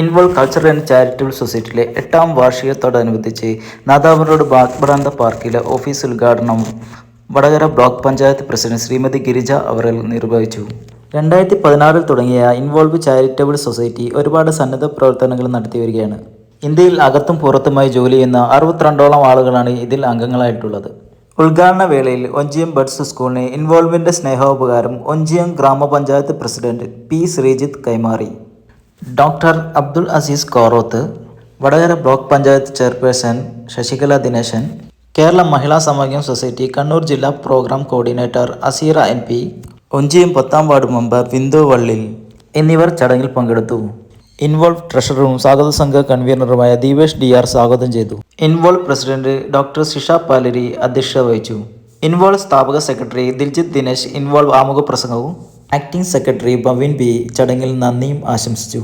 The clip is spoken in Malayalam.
ഇൻവോൾവ് കൾച്ചറൽ ആൻഡ് ചാരിറ്റബിൾ സൊസൈറ്റിയിലെ എട്ടാം വാർഷികത്തോടനുബന്ധിച്ച് നാദാപുരം റോഡ് ബാഗ്ബ്രാന്ത പാർക്കിലെ ഓഫീസ് ഉദ്ഘാടനം വടകര ബ്ലോക്ക് പഞ്ചായത്ത് പ്രസിഡന്റ് ശ്രീമതി ഗിരിജ അവറിൽ നിർവഹിച്ചു. രണ്ടായിരത്തി പതിനാറിൽ തുടങ്ങിയ ഇൻവോൾവ് ചാരിറ്റബിൾ സൊസൈറ്റി ഒരുപാട് സന്നദ്ധ പ്രവർത്തനങ്ങൾ നടത്തി വരികയാണ്. ഇന്ത്യയിൽ അകത്തും പുറത്തുമായി ജോലി ചെയ്യുന്ന അറുപത്തിരണ്ടോളം ആളുകളാണ് ഇതിൽ അംഗങ്ങളായിട്ടുള്ളത്. ഉദ്ഘാടന വേളയിൽ ഒഞ്ചിയം ബഡ്സ് സ്കൂളിന് ഇൻവോൾവിന്റെ സ്നേഹോപകാരം ഒഞ്ചിയം ഗ്രാമപഞ്ചായത്ത് പ്രസിഡന്റ് പി ശ്രീജിത്ത് കൈമാറി. Doctor Abdul Aziz Koroth Vadakara block panchayat chairperson Sasikala Dineshan Kerala Mahila Samajam society Kannur ജില്ലാ programme coordinator Aseera N P Onchiyam പത്താം വാർഡ് മെമ്പർ ബിന്ദു വള്ളിൽ എന്നിവർ ചടങ്ങിൽ പങ്കെടുത്തു. ഇൻവോൾവ് ട്രഷററും സ്വാഗത സംഘ കൺവീനറുമായ ദീപേഷ് ഡി ആർ സ്വാഗതം ചെയ്തു. Involve president doctor Shisha Palari അധ്യക്ഷത വഹിച്ചു. ഇൻവോൾവ് സ്ഥാപക സെക്രട്ടറി ദിൽജിത്ത് ദിനേശ് ഇൻവോൾവ് ആമുഖ പ്രസംഗവും ആക്ടിംഗ് സെക്രട്ടറി ഭവിൻ ബി ചടങ്ങിൽ നന്ദിയും ആശംസിച്ചു.